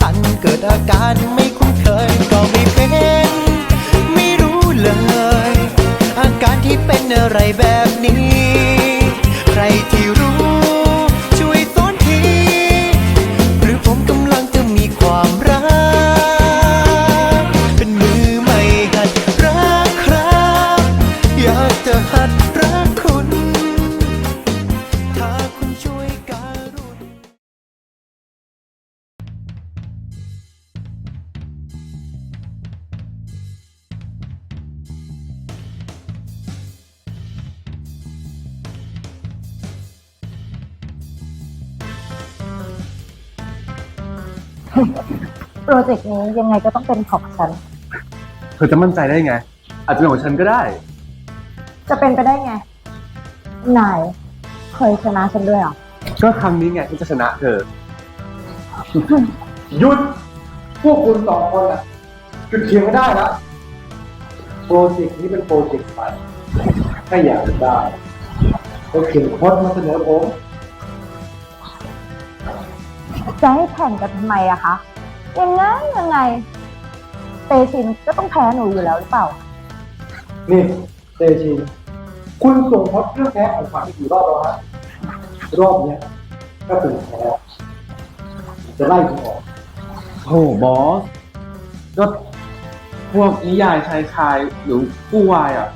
สั่นเกิดอาการไม่คุ้นเคยก็ไม่เป็น ไม่รู้เลย อาการที่เป็นอะไรแบบ โปรเจกต์นี้ยังไงก็ต้องเป็นของฉัน เธอจะมั่นใจได้ไง อาจจะเป็นของฉันก็ได้ จะเป็นไปได้ไง นายเคยชนะฉันด้วยเหรอ ก็ครั้งนี้ไงที่จะชนะเธอ หยุด พวกคุณสองคนอะหยุดเถียงไม่ได้แล้วโปรเจกต์นี้เป็นโปรเจกต์ใหม่ถ้าอยากได้ก็เขียนโค้ดมาเสนอผม จะให้แข่งกันทำไมอะคะยังไงยังไง เตชินก็ต้องแพ้หนูอยู่แล้วหรือเปล่า นี่เตชินคุณส่งโค้ดเรื่องแพ้ของขวัญไปกี่รอบแล้วฮะรอบเนี้ยถ้าคุณแพ้จะไล่คุณออกโอ้บอสก็พวกนิยายชายชายหรือผู้วายอะ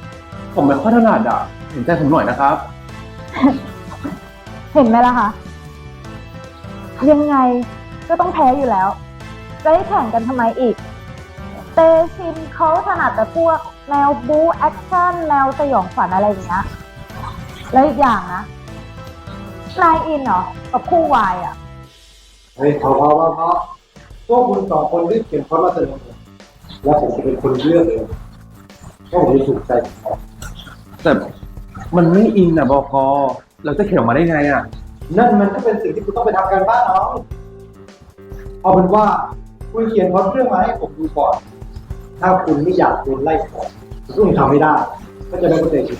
ผมไม่ค่อยถนัดอะ เห็นใจผมหน่อยนะครับ เห็นไหมล่ะคะ ยังไงก็ต้องแพ้อยู่แล้ว จะให้แข่งกันทำไมอีก เตชินเขาถนัดแต่พวกแนวบู๊แอคชั่นแนวสยองขวัญอะไรอย่างเงี้ย แล้วอีกอย่างนะนายอินเหรอ กับคู่วายอะ เฮ้ยพอพอพอพอพวกคุณสองคนรีบเขียนโค้ดมาเสนอผมแล้วผมจะเป็นคนเลือกเองว่าผมจะถูกใจผมไหมแต่มันไม่อินอะบอกอเราจะเขียนออกมาได้ไงอะ นั่นมันก็เป็นสิ่งที่คุณต้องไปทำกันบ้านน้องเอาเป็นว่าคุณเขียนพล็อตเรื่องมาให้ผมดูก่อน ถ้าคุณไม่อยากโดนไล่ออกคุณทำไม่ได้ ก็จะไม่เข้าใจผิด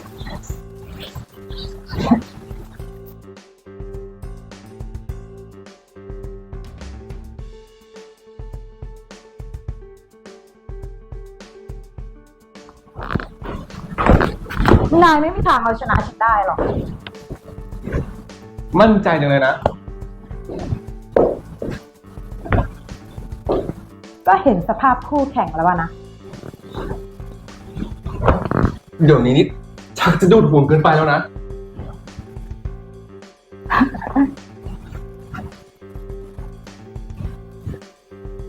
นายไม่มีทางเอาชนะฉันได้หรอก มั่นใจจังเลยนะ ก็เห็นสภาพคู่แข่งแล้ววะนะ เดี๋ยวนี้นี่ชักจะดูดห่วงเกินไปแล้วนะ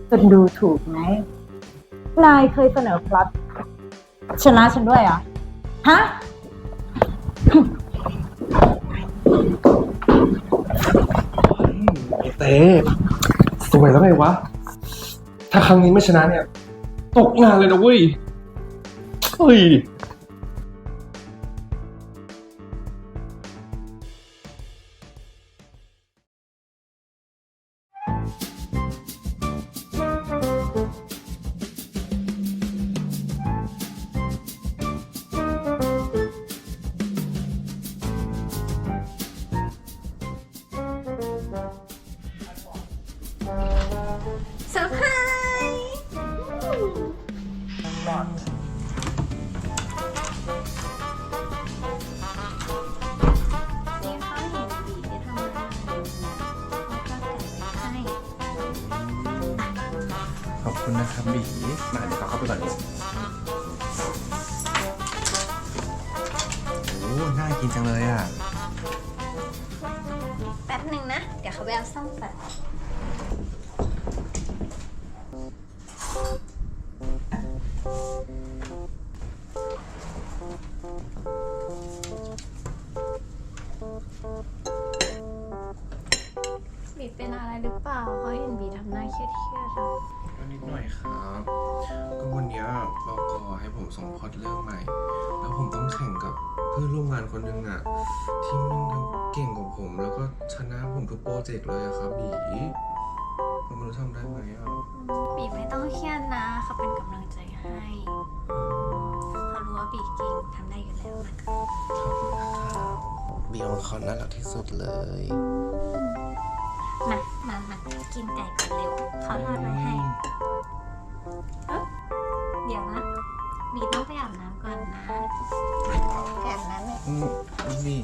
จนดูถูกไหม นายเคยเสนอพล็อตชนะฉันด้วยเหรอฮะ เต้สวยแล้วไงวะ ถ้าครั้งนี้ไม่ชนะเนี่ย ตกงานเลยนะเว้ย เฮ้ย ขอบคุณนะครับบีมาเดี๋ยวเราเข้าไปก่อนเลยโอ้น่ากินจังเลยอะ แป๊บหนึ่งนะ เดี๋ยวเขาไปเอาซ่อมแป๊บ คนหนึงอะที่มันทั้งเก่งกว่าผม แล้วก็ชนะผมทุกโปรเจกต์เลยอะครับบีผมไม่รู้ทำได้ไหมอะบีไม่ต้องเครียดนะเขาเป็นกำลังใจให้เขารู้ว่าบีเนะคะบีของเขาน่ารักที่สุดเลยมามามากินไก่ก่อนเร็วเขาทอดไว้ให้เอ๊ะเดี๋ยวนะบีต้องไปอาบน้ำก่อนนะแอบ นั้นเลยอืมบี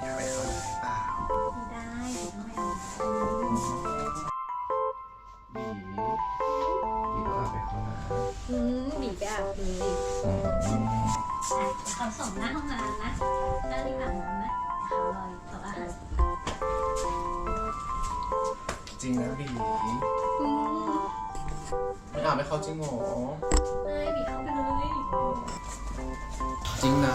อยากไปเขาไหนเปล่าไม่ได้บีต้องไปอาบีบีต้องอาไปเขานะำอืมบีไปอาบเลยอืมอะเขาส่งหน้าห้องน้ำนะแล้วรีบอาบน้ำนะเดี๋ยวเขารอยู่โต๊ะอาหารจริงนะบี ไม่อาบไปเขาจริงเหรอ ไม่บีเข้าไปเลย จริงนะ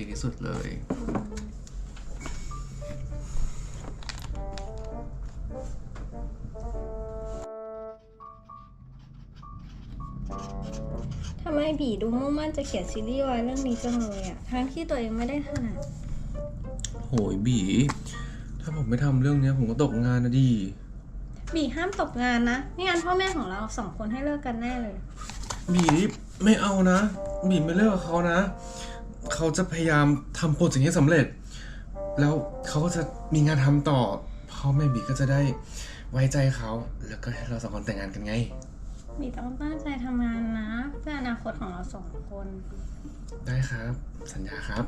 ดีที่สุดเลย ทำไมบีดูมุ่งมั่นจะเขียนซีรีส์วายเรื่องนี้จังเลยอะทั้งที่ตัวเองไม่ได้ถนัดโหยบี ถ้าผมไม่ทำเรื่องเนี้ยผมก็ตกงานนะดิบีห้ามตกงานนะไม่งั้นพ่อแม่ของเราสองคนให้เลิกกันแน่เลย บีไม่เอานะ บีไม่เลิกกับเขานะ เขาจะพยายามทำโปรเจกต์ให้สำเร็จ แล้วเขาก็จะมีงานทำต่อพ่อแม่บีก็จะได้ไว้ใจเขาแล้วก็ให้เราสองคนแต่งงานกันไง บีต้องตั้งใจทำงานนะเพื่ออนาคตของเราสองคน ได้ครับ สัญญาครับ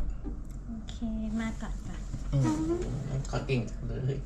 โอเค มาก่อนก่อนขอเก่งจังเลย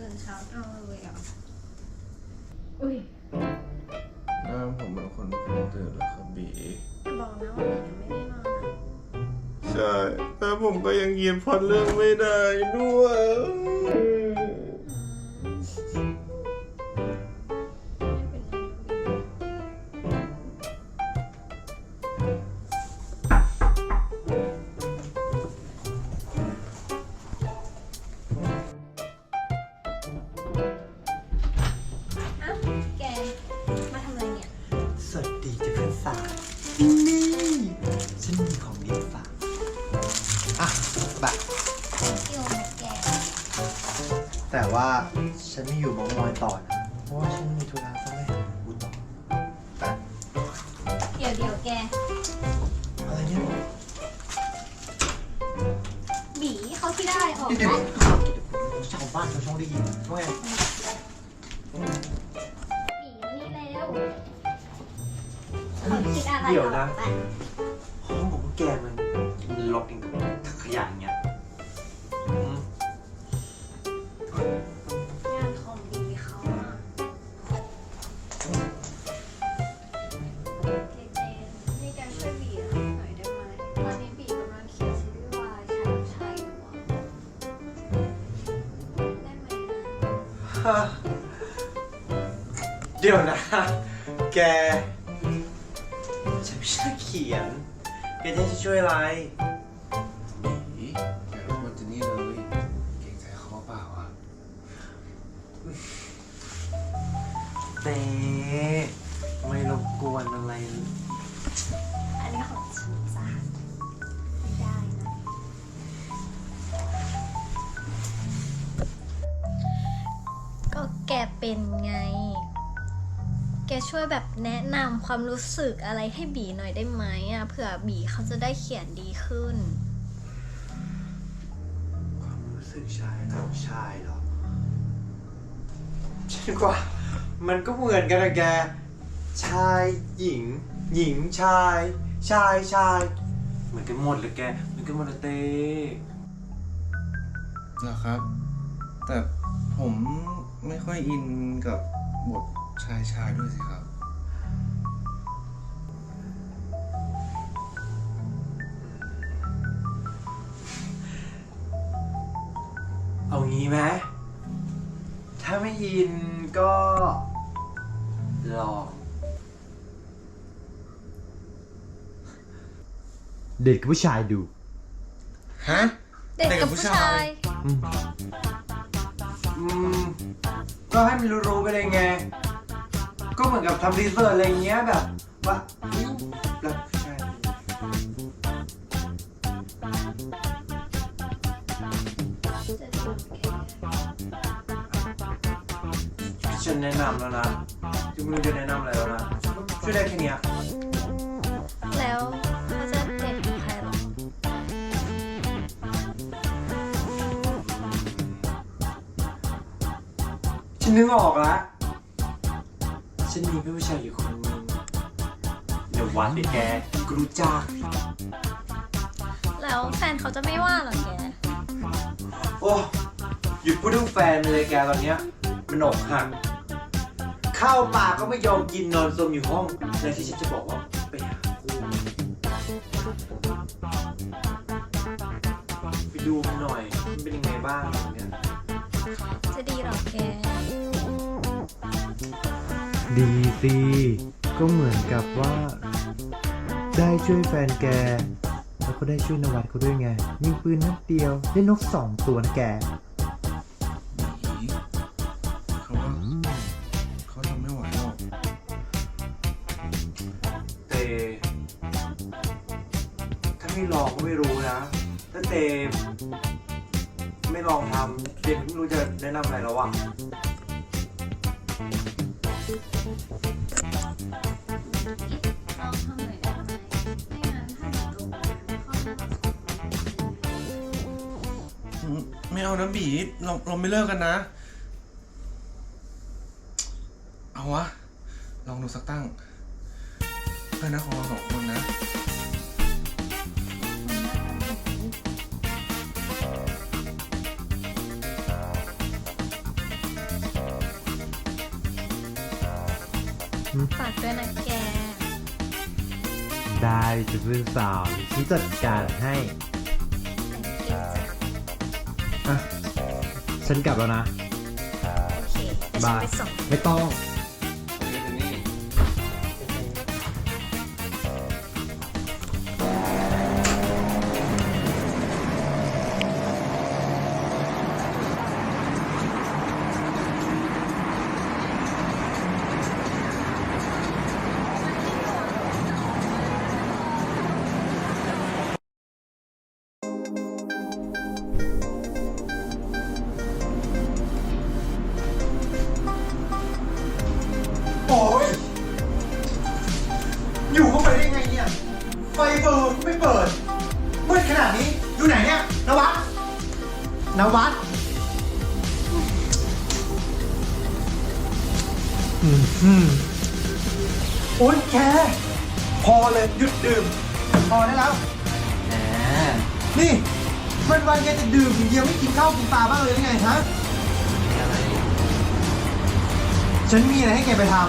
ตื่นเช้าจังเลยอะ อุ้ยหน้าผมเป็นคนเพิ่งตื่นแล้วครับบีจะบอกนะว่าบียังไม่ได้นอนนะ ใช่แต่ผมก็ยังเยียนพล็อดเรื่องไม่ได้ด้วย ว่าฉันไม่อยู่มองมอยต่อนะเพราะว่าฉัน แกฉันไม่ใช่นักเขียนแกจะให้ฉันช่วยอะไรบีอย่ารบกวนเจนนี่เลยเกรงใจเขาเปล่าอะเต้ไม่รบกวนอะไร อันนี้ของฉันจ้ะไม่ได้นะ ก็แกเป็นไงแก ช่วยแบบแนะนำความรู้สึกอะไรให้บีหน่อยได้ไหมอะเผื่อบีเขาจะได้เขียนดีขึ้น ความรู้สึกชายกับชายเหรอฉันว่ามันก็เหมือนกันนะแก ชายหญิง หญิงชาย ชายชายเหมือนกันหมดเลยแกเหมือนกันหมดเลยเต้เหรอครับ แต่ผมไม่ค่อยอินกับบท ชายชายด้วยสิครับ เอางี้ไหมถ้าไม่อินก็ลอง เด็กกับผู้ชายดู ฮะ เด็กกับผู้ชาย อืม ก็ให้มันรู้ๆไปเลยไง ก็เหมือนกับทำรีเสิร์ชอะไรเงี้ยแบบว่าเฮ้ยรักผู้ชายฉันแนะนำแล้วนะจะไม่รู้จะแนะนำอะไรแล้วนะช่วยได้แค่เนี้ยแล้วเขาจะเด็กกับใครหรอฉันนึกออกแล้วฉัน มีเพื่อนผู้ชายอยู่คนนึงเดี๋ยววันเดี๋ยวแกกูรู้จักแล้วแฟนเขาจะไม่ว่าเหรอแก โอ้หยุดพูดเรื่องแฟนเลยแกตอนเนี้ยมันอกหักข้าวปลาก็ไม่ยอมกินนอนสมอยู่ห้องและที่ฉันจะบอกว่าไปหาคู่ไปดูมันหน่อยมันเป็นยังไงบ้าง ดีสิก็เหมือนกับว่า ได้ช่วยแฟนแก แล้วก็ได้ช่วยนวัดเขาด้วยไง ยิงปืนนัดเดียว ได้นกสองตัวนะแกเขาว่าเขาทำไม่ไหวหรอกเต ถ้าไม่ลองก็ไม่รู้นะ ถ้าเต ไม่ลองทำเตไม่รู้จะแนะนำอะไรแล้วอะ ไม่เอานะบีเราเราไม่เลิกกันนะ เอาวะ ลองดูสักตั้งเพื่อนนะของเราสองคนนะ ฝากด้วยนะแก ได้จะเพื่อนสาวเดี๋ยวฉันจัดการให้ ฉันกลับแล้วนะ โอเคเดี๋ยวฉันบายไปส่ง ไม่ต้อง นวัดอืมอืมโอ๊ยแกพอเลยหยุดดื่ม พอได้แล้วแหมนี่มันวันแกจะดื่มอย่างเดียวไม่กินข้าวกินปลาบ้างเลยหรือไงฮะ ฉันมีอะไรให้แกไปทำ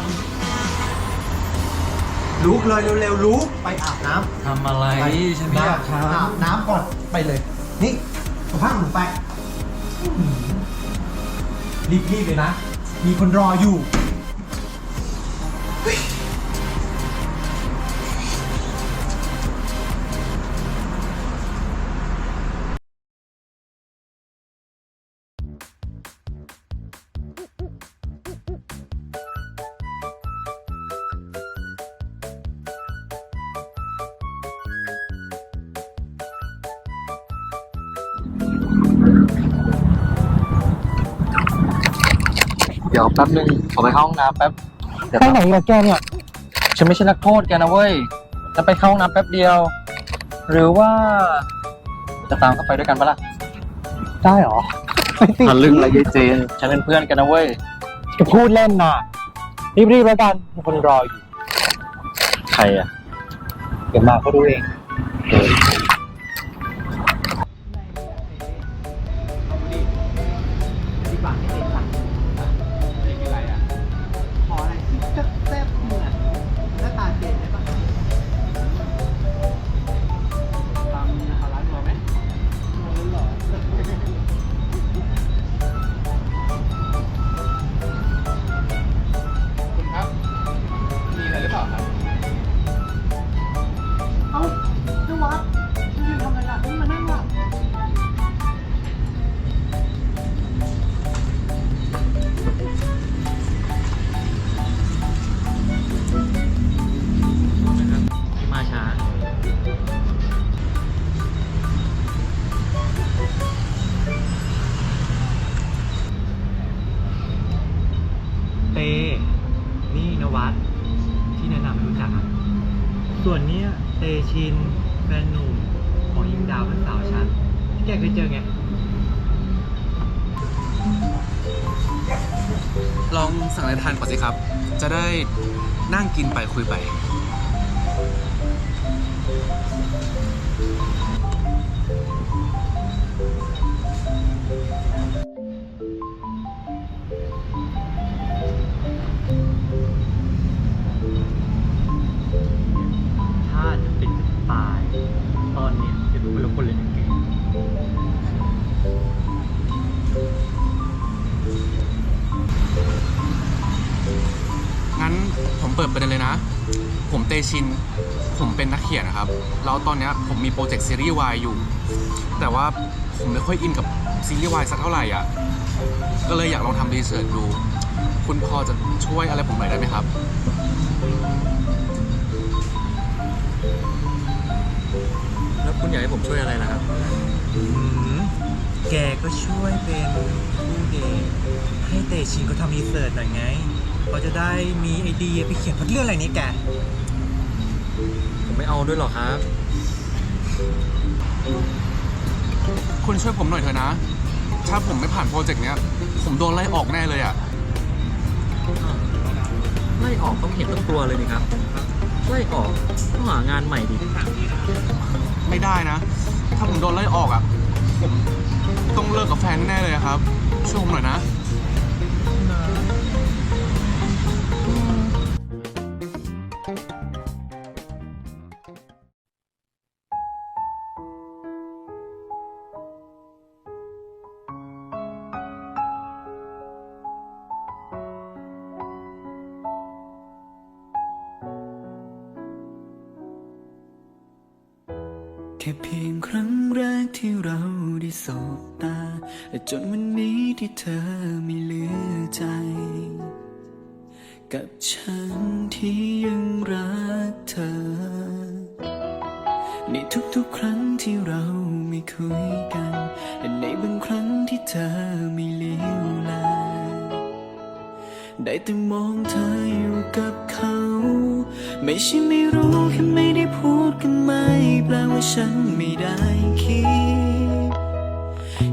ลุกเลยเร็วๆลุกไปอาบน้ำ ทำอะไรไปฉันไม่อยากทอาบน้ำก่อนไปเลย นี่เอาผ้าหนูไป รีบๆเลยนะ มีคนรออยู่ ยวแป๊บนึงขอไปเข้าห้องน้ำแป๊บเดี๋ยวไปไหนกับแกเนี่ย ฉันไม่ใช่นักโทษแกนะเว้ยจะไปเข้าห้องน้ำแป๊บเดียว หรือว่า จะตามเข้าไปด้วยกันปะล่ะได้เหรอไม่ติดทะลึ่งอะไรยายเจนฉันเป็นเพื่อนกันนะเว้ยจะพูดเล่นน่ะรีบๆแล้วกันมีคนรออยู่ใครอะ เดี๋ยวมาก็รู้เอง นั่งกินไปคุยไป ถ้าจะเป็นจะตาย ตอนนี้จะรู้คนลคนเลยนะแกงั้น ผมเปิดประเด็นเลยนะ ผมเตชิน ผมเป็นนักเขียนนะครับ แล้วตอนเนี้ยผมมีโปรเจกต์ซีรีส์วายอยู่ แต่ว่าผมไม่ค่อยอินกับซีรีส์วายสักเท่าไหร่อะ ก็เลยอยากลองทำรีเสิร์ชดู คุณพอจะช่วยอะไรผมหน่อยได้ไหมครับ แล้วคุณอยากให้ผมช่วยอะไรล่ะครับอืมแกก็ช่วยเป็นผู้เดทให้เตชินเขาทำรีเสิร์ชหน่อยไง เขาจะได้มีไอเดียไปเขียนพล็อตเรื่องอะไรนี้แก ผมไม่เอาด้วยหรอกครับ คุณช่วยผมหน่อยเถอะนะ ถ้าผมไม่ผ่านโปรเจกต์เนี้ย ผมโดนไล่ออกแน่เลยอะ ไล่ออกต้องเห็นต้องกลัวเลยนี่ครับ ไล่ออกต้องหางานใหม่ดิ ไม่ได้นะ ถ้าผมโดนไล่ออกอะ ผมต้องเลิกกับแฟนแน่ๆเลยอะครับ ช่วยผมหน่อยนะ ฉันที่ยังรักเธอ ในทุกๆครั้งที่เราไม่คุยกัน และในบางครั้งที่เธอไม่เลี้ยวแลได้แต่มองเธออยู่กับเขา ไม่ใช่ไม่รู้แค่ไม่ได้พูดกันไมาลว่าฉันไม่ได้คิด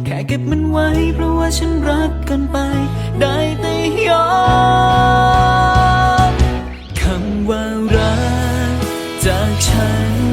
แค่เก็บมันไว้เพราะว่าฉันรักกันไป ได้แต่ยอม จากฉันจะไม่มี